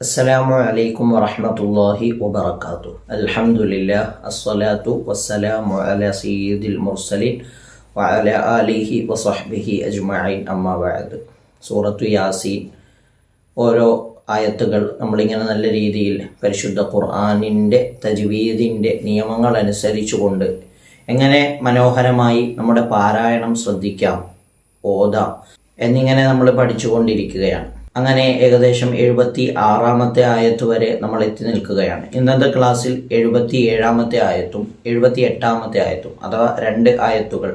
അസ്സലാമു അലൈക്കും വറഹമത്തല്ലാഹി വബർക്കാത്തു അൽഹംദുലില്ലാ അസ്സലാത്തു വസ്സലാമു അല സീദിൽ മുർസലിൻ വഅല ആലിഹി വസഹ്ബിഹി അജ്മഈൻ. അമ്മാ ബഅദ്. സൂറത്തു യാസീൻ. ഓരോ ആയത്തുകൾ നമ്മളിങ്ങനെ നല്ല രീതിയിൽ പരിശുദ്ധ ഖുർആാനിന്റെ തജ്വീദിന്റെ നിയമങ്ങൾ അനുസരിച്ചുകൊണ്ട് എങ്ങനെ മനോഹരമായി നമ്മുടെ പാരായണം ശ്രദ്ധിക്കാം ഓതാം എന്നിങ്ങനെ നമ്മൾ പഠിച്ചുകൊണ്ടിരിക്കുകയാണ്. അങ്ങനെ ഏകദേശം എഴുപത്തി ആറാമത്തെ ആയത്ത് വരെ നമ്മൾ എത്തി നിൽക്കുകയാണ്. ഇന്നത്തെ ക്ലാസ്സിൽ എഴുപത്തി ഏഴാമത്തെ ആയത്തും എഴുപത്തി എട്ടാമത്തെ ആയത്തും അഥവാ രണ്ട് ആയത്തുകൾ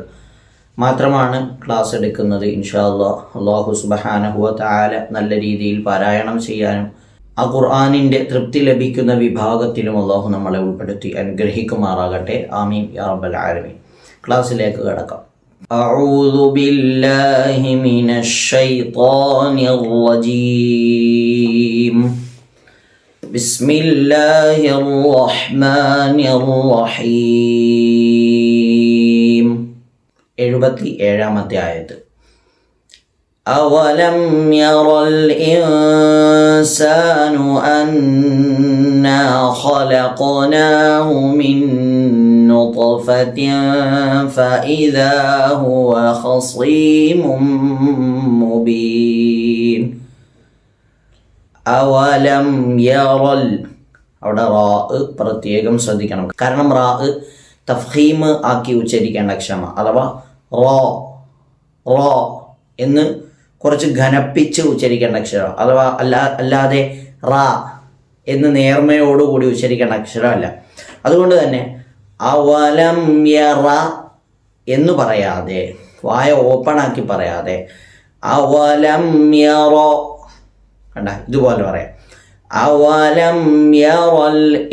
മാത്രമാണ് ക്ലാസ് എടുക്കുന്നത്. ഇൻഷാ അള്ളാഹ് അള്ളാഹു സുബഹാനഹുവ താല നല്ല രീതിയിൽ പാരായണം ചെയ്യാനും ആ ഖുർആാനിന്റെ തൃപ്തി ലഭിക്കുന്ന വിഭാഗത്തിലും അള്ളാഹു നമ്മളെ ഉൾപ്പെടുത്തി അനുഗ്രഹിക്കുമാറാകട്ടെ. ആമീൻ യാ റബ്ബൽ ആലമീൻ. ക്ലാസ്സിലേക്ക് കടക്കാം. أعوذ بالله من الشيطان الرجيم بسم الله الرحمن الرحيم എഴുപത്തി ഏഴാമത്തെ ആയത് أولم ير الإنسان أنا خلقناه من نطفة فإذا هو خصيم مبين أولم ير ال- അവിടെ റാ പ്രത്യേകം ശ്രദ്ധിക്കണം കാരണം റാ തഫ്ഹീം ആക്കി ഉച്ചരിക്കേണ്ട അക്ഷരമാണ് അഥവാ റോ റോ എന്ന് കുറച്ച് ഘനപ്പിച്ച് ഉച്ചരിക്കേണ്ട അക്ഷരം. അഥവാ അല്ലാ അല്ലാതെ റാ എന്ന് നേർമയോടുകൂടി ഉച്ചരിക്കേണ്ട അക്ഷരമല്ല. അതുകൊണ്ട് തന്നെ അവലം യറ എന്ന് പറയാതെ വായ ഓപ്പൺ ആക്കി പറയാതെ അവലം യറോ കണ്ട ഇതുപോലെ പറയാം. അവലം യറൽ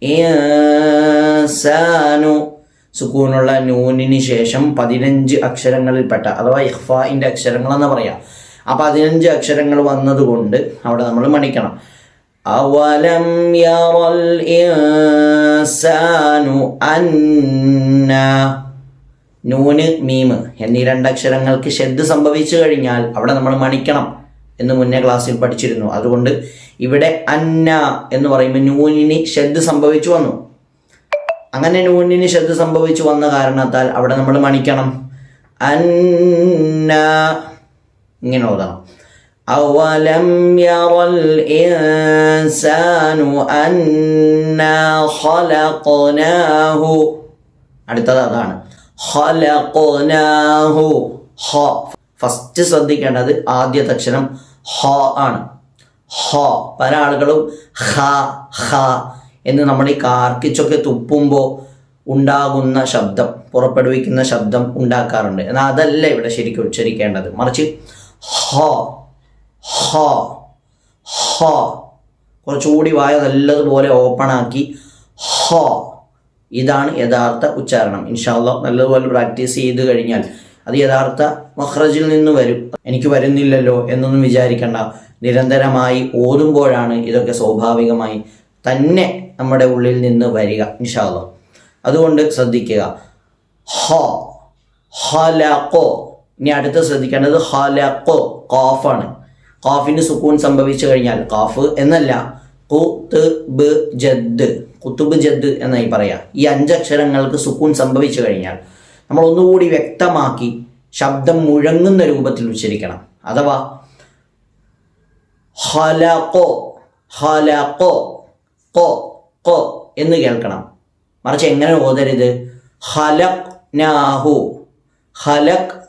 ഇൻസാനു സുക്കൂനുള്ള നൂനിന് ശേഷം പതിനഞ്ച് അക്ഷരങ്ങളിൽപ്പെട്ട അഥവാ ഇഹ്ഫായിന്റെ അക്ഷരങ്ങൾ എന്ന് പറയാം. ആ പതിനഞ്ച് അക്ഷരങ്ങൾ വന്നതുകൊണ്ട് അവിടെ നമ്മൾ മണിക്കണം. അവലം യറൽ ഇൻസാനു അന്ന. നൂന് മീമ് എന്നീ രണ്ടക്ഷരങ്ങൾക്ക് ഷെദ് സംഭവിച്ചു കഴിഞ്ഞാൽ അവിടെ നമ്മൾ മണിക്കണം എന്ന് മുന്നേ ക്ലാസ്സിൽ പഠിച്ചിരുന്നു. അതുകൊണ്ട് ഇവിടെ അന്ന എന്ന് പറയുമ്പോൾ നൂനിന് ഷെദ് സംഭവിച്ചു വന്നു. അങ്ങനെ നൂനിന് ശബ്ദ സംഭവിച്ചു വന്ന കാരണത്താൽ അവിടെ നമ്മൾ മണിക്കണം. അന്ന ഇങ്ങനെ ഓതണം അവലം യറൽ ഇൻസാനു أنا ഖലഖനാഹു. അടുത്തത് അതാണ്. ഖലഖനാഹു. ഹ. ഫസ്റ്റ് ശ്രദ്ധിക്കേണ്ടത് ആദ്യത്തെ അക്ഷരം ഹ ആണ്. ഹ. പല ആളുകളും ഹ ഹ എന്ന് നമ്മൾ ഈ കാർക്കിച്ചൊക്കെ തുപ്പുമ്പോൾ ഉണ്ടാകുന്ന ശബ്ദം പുറപ്പെടുവിക്കുന്ന ശബ്ദം ഉണ്ടാക്കാറുണ്ട്. എന്നാൽ അതല്ല ഇവിടെ ശരിക്കും ഉച്ചരിക്കേണ്ടത്. മറിച്ച് ഹ ഹ ഹ. കുറച്ചുകൂടി വായ നല്ലതുപോലെ ഓപ്പൺ ആക്കി ഹ. ഇതാണ് യഥാർത്ഥ ഉച്ചാരണം. ഇൻഷാല്ല നല്ലതുപോലെ പ്രാക്ടീസ് ചെയ്ത് കഴിഞ്ഞാൽ അത് യഥാർത്ഥ മഹ്റജിൽ നിന്ന് വരും. എനിക്ക് വരുന്നില്ലല്ലോ എന്നൊന്നും വിചാരിക്കേണ്ട. നിരന്തരമായി ഓതുമ്പോഴാണ് ഇതൊക്കെ സ്വാഭാവികമായി തന്നെ നമ്മുടെ ഉള്ളിൽ നിന്ന് വരിക ഇൻഷാല്ല അതുകൊണ്ട് ശ്രദ്ധിക്കുക. ഹ ഹലക്കോ ഇനി അടുത്ത് ശ്രദ്ധിക്കേണ്ടത് ഹലക്കോ കാഫാണ് ഖാഫിന് സുക്കൂൺ സംഭവിച്ചു കഴിഞ്ഞാൽ ഖാഫ് എന്നല്ല കുത്തുബ് ജദ് കുത്തുബ് ജദ് എന്നായി പറയാം. ഈ അഞ്ചക്ഷരങ്ങൾക്ക് സുക്കൂൺ സംഭവിച്ചു കഴിഞ്ഞാൽ നമ്മൾ ഒന്നുകൂടി വ്യക്തമാക്കി ശബ്ദം മുഴങ്ങുന്ന രൂപത്തിൽ ഉച്ചരിക്കണം. അഥവാ ഹലക്കോ ഹലക്കോ കോ കോ എന്ന് കേൾക്കണം. മറിച്ച് എങ്ങനെ ഓതരുത്? ഹലക് നാഹു ഹലക്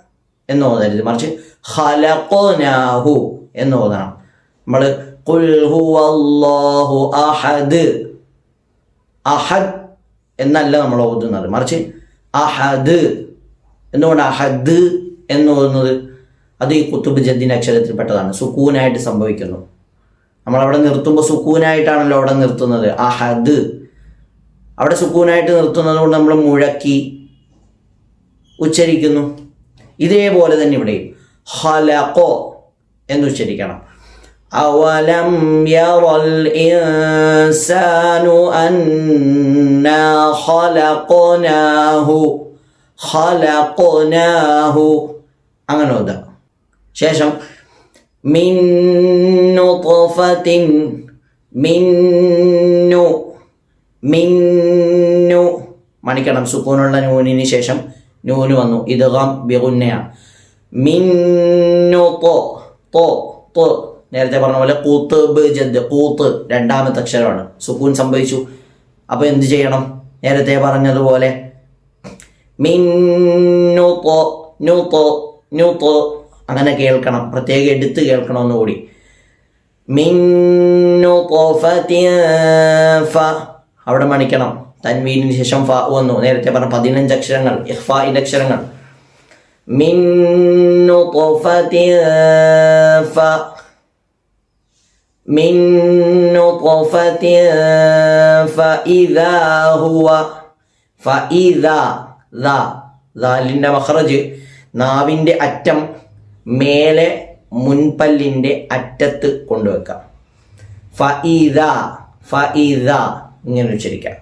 എന്ന് ഓതരുത്. മറിച്ച് ഹലക്കോ നാഹു എന്ന് ഓതണം. നമ്മൾ അല്ലാഹു അഹദ്. അഹദ് എന്നല്ല നമ്മൾ ഓതുന്നത്. മറിച്ച് അഹദ്. എന്തുകൊണ്ട് അഹദ് എന്ന് ഓതുന്നത്? അത് ഈ കുത്തുബ് ജദ്ദിന്റെ അക്ഷരത്തിൽപ്പെട്ടതാണ്. സുക്കൂനായിട്ട് സംഭവിക്കുന്നു. നമ്മളവിടെ നിർത്തുമ്പോൾ സുക്കൂനായിട്ടാണല്ലോ അവിടെ നിർത്തുന്നത്. അഹദ്. അവിടെ സുക്കൂനായിട്ട് നിർത്തുന്നത് കൊണ്ട് നമ്മൾ മുഴക്കി ഉച്ചരിക്കുന്നു. ഇതേപോലെ തന്നെ ഇവിടെയും ഹലഖോ എന്ന് ഉച്ചരിക്കണം. അവലം യറൽ ഇൻസാനു അന്നാ ഖലഖനാഹു. ഖലഖനാഹു. അങ്ങനെ ഒതാ ശേഷം മിൻ നുത്ഫത്തിൻ മിന്നു മിന്നു മണിക്കണം സുക്കൂനുള്ള നൂനിന് ശേഷം നൂന് വന്നു. ഇദ്ഗാം ബിഗുന്നയാണ് മിന്നു തോ തോ തോ. നേരത്തെ പറഞ്ഞ പോലെ കൂത്ത് ബ് കൂത്ത് രണ്ടാമത്തെ അക്ഷരമാണ്. സുക്കൂൻ സംഭവിച്ചു. അപ്പോൾ എന്ത് ചെയ്യണം? നേരത്തെ പറഞ്ഞതുപോലെ മിന്നു തോ നു തോ നു തോ അങ്ങനെ കേൾക്കണം പ്രത്യേകം എടുത്ത് കേൾക്കണമെന്ന് കൂടി. മിന്നു അവിടെ മണിക്കണം. തൻവീനു ശേഷം ഫ വന്നു. നേരത്തെ പറഞ്ഞ പതിനഞ്ച് അക്ഷരങ്ങൾ ഇഹ്ഫായിന്റെ അക്ഷരങ്ങൾ. മിന്നു മിന്നു ഫ ഇതാ ദാലിന്റെ മഹ്റജ് നാവിന്റെ അറ്റം. മേലെ മുൻപല്ലിന്റെ അറ്റത്ത് കൊണ്ടുവെക്കാം. ഫഇദ ഫഇദ ഇങ്ങനെ ഉച്ചരിക്കാം.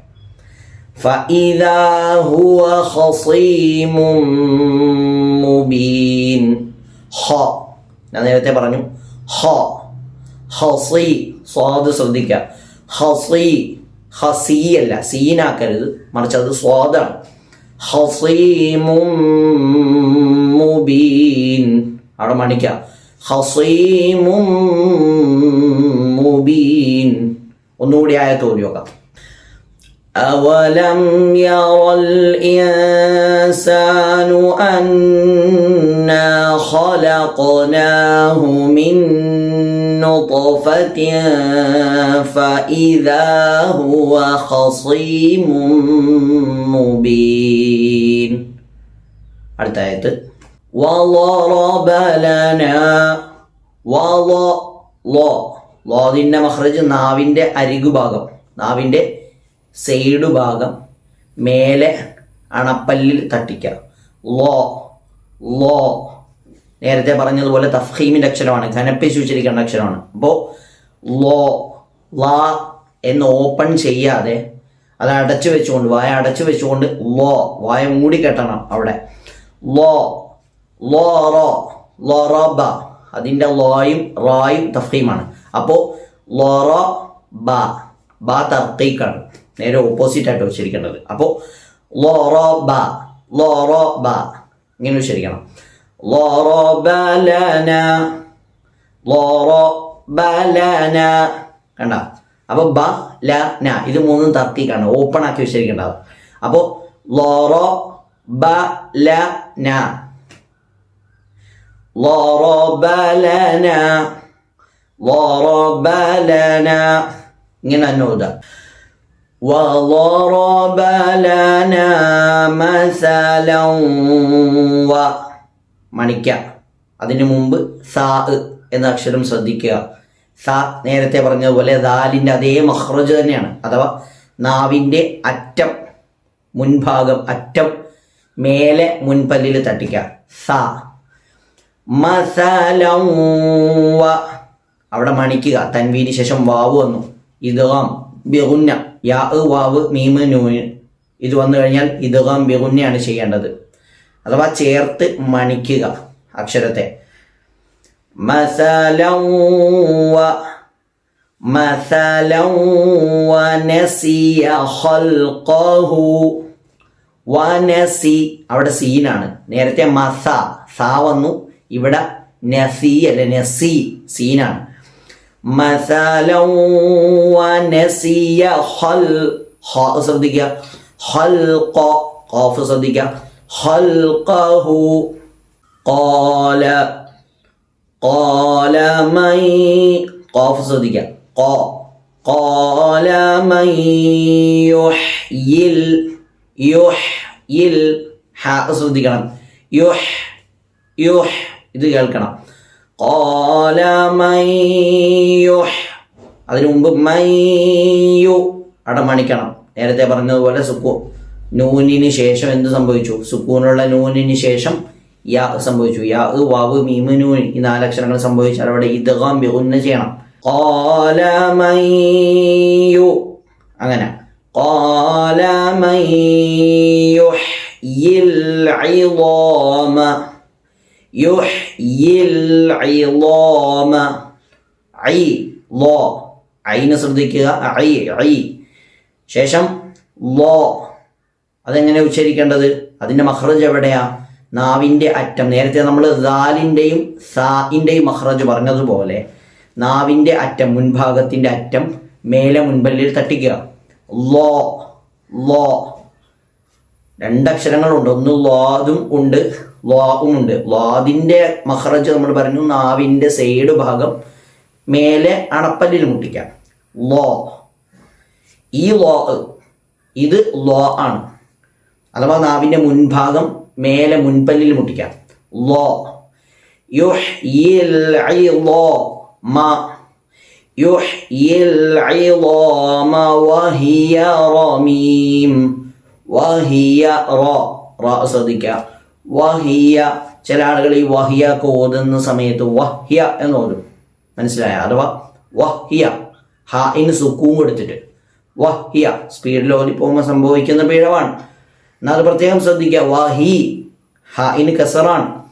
ഫഇദാ ഹുവ ഖസീമും മുബീൻ. ഹ. ഞാൻ നേരത്തെ പറഞ്ഞു. സ്വാദ് ശ്രദ്ധിക്കുക. അല്ല സീനാക്കരുത്. മറിച്ച് അത് സ്വാദാണ്. ഹസീമും അവിടെ മണിക്ക ഹസീമും മുബീൻ ഒന്നുകൂടി ആയ തോന്നി നോക്കാം أولم ير الإنسان أنا خلقناه من نطفة فإذا هو خصيم مبين അടുത്ത ആയത്ത് وضرب لنا വള ലോ ലോതിൻ്റെ മഹ്റജ് നാവിൻ്റെ അരികുഭാഗം നാവിൻ്റെ സൈഡ് ഭാഗം മേലെ അണപ്പല്ലിൽ തട്ടിക്കുക ലോ ലോ നേരത്തെ പറഞ്ഞതുപോലെ തഫീമിൻ്റെ അക്ഷരമാണ് ഘനപ്പിച്ച് ഉച്ചരിക്കേണ്ട അക്ഷരമാണ് അപ്പോൾ ലോ ലാ എന്ന് ഓപ്പൺ ചെയ്യാതെ അത് അടച്ചു വെച്ചുകൊണ്ട് വായ അടച്ചു വെച്ചുകൊണ്ട് ലോ വായ മൂടി കെട്ടണം അവിടെ ലോ ലോ ലോറോബ. അതിന്റെ ലോയും റോയും തഫീമാണ് അപ്പോൾ ലോറോ ബ ബ തർക്കീക്കാണ്. നേരെ ഓപ്പോസിറ്റ് ആയിട്ട് ഉച്ചരിക്കേണ്ടത്. അപ്പോൾ ലോറോ ബ ഇങ്ങനെ ഉച്ചരിക്കണം. ലോറോ ബലന കണ്ട? അപ്പോൾ ബ ല ന. ഇത് മൂന്നും തർക്കീക്കാണ്. ഓപ്പൺ ആക്കി ഉച്ചരിക്കേണ്ടത്. അപ്പോൾ ലോറോ ബ ല ന. ضرب لنا ضرب لنا ഇങ്ങനെ തന്നെ ഓതുക وضرب لنا مثلا വ മണിക്ക അതിനു മുമ്പ് സാ എന്ന അക്ഷരം ശ്രദ്ധിക്കുക സ നേരത്തെ പറഞ്ഞതുപോലെ ദാലിൻ്റെ അതേ മഹ്റജ് തന്നെയാണ് അഥവാ നാവിൻ്റെ അറ്റം മുൻഭാഗം അറ്റം മേലെ മുൻപല്ലിൽ തട്ടിക്കുക സ മസലം വ. അവിടെ മണിക്കുക. തൻവീന് ശേഷം വാവ് വന്നു. ഇതുകാം ബിഗുന്ന. യാ വാവ് മീമ് നൂന്. ഇത് വന്നു കഴിഞ്ഞാൽ ഇതുകാം ബിഗുന്നയാണ് ചെയ്യേണ്ടത്. അഥവാ ചേർത്ത് മണിക്കുക അക്ഷരത്തെ. മസലൗവ മസലൗവ നസിയ വനസി അവിടെ സീനാണ്. നേരത്തെ മസ സാ വന്നു. ഇവിടെ നസി അല്ലെ നസി സീനാണ്. ശ്രദ്ധിക്കുക ഖാഫ് ശ്രദ്ധിക്കുക ഖൽഖഹു ഖാല. ഖാല മൈ ഖാഫ് ശ്രദ്ധിക്കുക ഖ ഖാല മൈ യുഹ്യിൽ യുഹ്യിൽ ഹ ശ്രദ്ധിക്കണം. യുഹ് യുഹ് ഇത് കേൾക്കണം. കോല അതിനു മുമ്പ് മയ്യു അടമണിക്കണം. മണിക്കണം നേരത്തെ പറഞ്ഞതുപോലെ സുക്കൂ. നൂനിന് ശേഷം എന്ത് സംഭവിച്ചു? സുക്കൂനുള്ള നൂനിന് ശേഷം യാ സംഭവിച്ചു. യാ വാവ് മീമ് നൂൻ ഈ നാലക്ഷരങ്ങൾ സംഭവിച്ചാൽ അവിടെ ഇദ്ഗാം ബിഗുന്ന ചെയ്യണം. ഖാല മയ്യു അങ്ങനെ. ഖാല മയ്യുഹ്യിൽ ഐനെ ശ്രദ്ധിക്കുക. ശേഷം ലോ അതെങ്ങനെ ഉച്ചരിക്കേണ്ടത്? അതിന്റെ മഹ്റജ് എവിടെയാ? നാവിന്റെ അറ്റം. നേരത്തെ നമ്മൾ ദാലിന്റെയും സാഇന്റെയും മഹ്റജ് പറഞ്ഞതുപോലെ നാവിന്റെ അറ്റം മുൻഭാഗത്തിന്റെ അറ്റം മേലെ മുൻപല്ലിൽ തട്ടിക്കുക. Law law രണ്ടക്ഷരങ്ങളുണ്ട്. ഒന്ന് ലോതും ഉണ്ട്. ലോവും ഉണ്ട്. വാതിന്റെ മഹ്റജ് നമ്മൾ പറഞ്ഞു നാവിന്റെ സൈഡ് ഭാഗം മേലെ അണപ്പല്ലിൽ മുട്ടിക്കാം. ലോ. ഈ ലോ ഇത് ലോ ആണ്. അഥവാ നാവിന്റെ മുൻഭാഗം മേലെ മുൻപല്ലിൽ മുട്ടിക്കാം. ലോ. വഹിയ റമീം. വഹിയ റോ റോ ശ്രദ്ധിക്കുക. വഹിയ. ചില ആളുകൾ ഈ വഹിയ ഒക്കെ ഓതുന്ന സമയത്ത് വഹ്യ എന്ന് ഓതും. മനസ്സിലായ? അഥവാ വഹ്യ. ഹ ഇന് സുക്കൂം കൊടുത്തിട്ട്. വഹ്യ. സ്പീഡിൽ ഓതി പോകുമ്പോൾ സംഭവിക്കുന്ന പിഴവാണ്. എന്നാൽ അത് പ്രത്യേകം ശ്രദ്ധിക്കുക. വഹി. ഹ ഇന് കസറാണ്.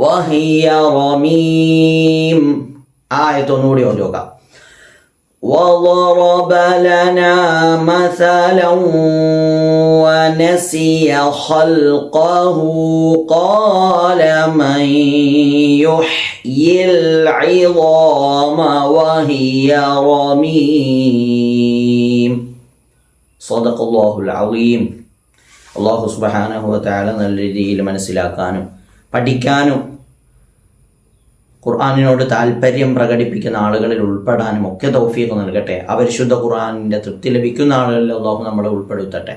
വഹിയ റമീം. ആയത്തൊന്നുകൂടി ഓതി നോക്കാം وضرب لنا مثلا ونسي خلقه قال من يحيي العظام وهي رميم صدق الله العظيم അള്ളാഹു സുബഹാനഹു താല നല്ല രീതിയിൽ മനസ്സിലാക്കാനും പഠിക്കാനും ഖുർആാനിനോട് താല്പര്യം പ്രകടിപ്പിക്കുന്ന ആളുകളിൽ ഉൾപ്പെടാനും ഒക്കെ തൗഫീഖ് നൽകട്ടെ. അവരിശുദ്ധ ഖുർആാനിന്റെ തൃപ്തി ലഭിക്കുന്ന ആളുകളിൽ അള്ളാഹു നമ്മളെ ഉൾപ്പെടുത്തട്ടെ.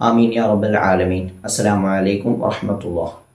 ആമീൻ യാ റബ്ബൽ ആലമീൻ. അസ്സലാമു അലൈക്കും വറഹ്മത്തുള്ളാഹി